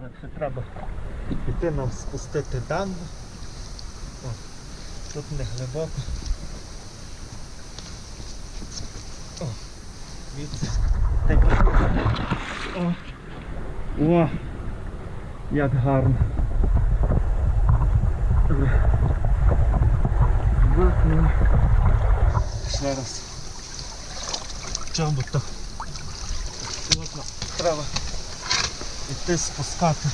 Зараз ще треба піти нам спустити дамбу. О, тут не глибоко. О. О. О, як гарно. Вимкнемо. Ще раз. Чобота. Плотно. Треба йти спускати.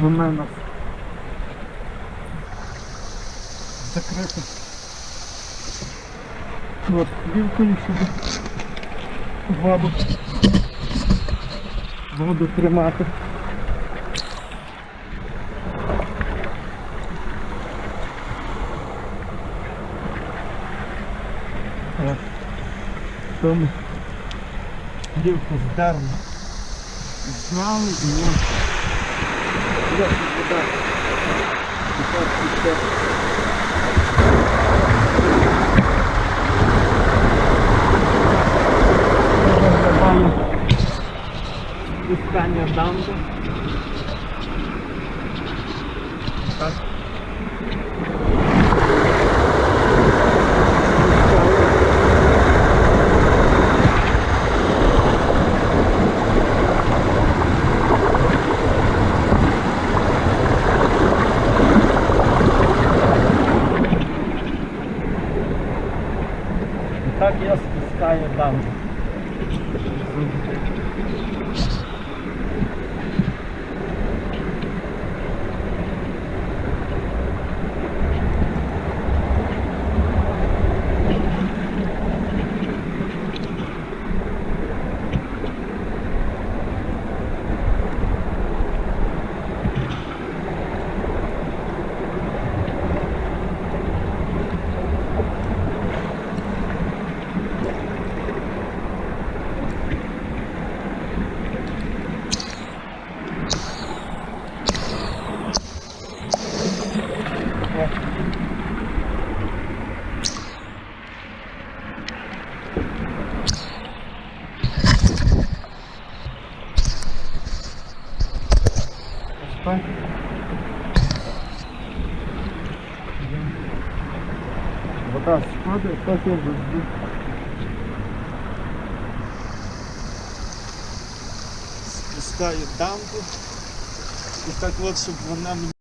Вона нас закрита. От, вілкою сюди. Воду. Воду тримати. estamos. Devo convocar-me. João e eu. Devo convocar. E posso ficar. Espanha andando. Tá І так я спускаю дамбу. Так. Вода спадає, так я завжди. Спускаю дамбу. І так от, щоб вона мені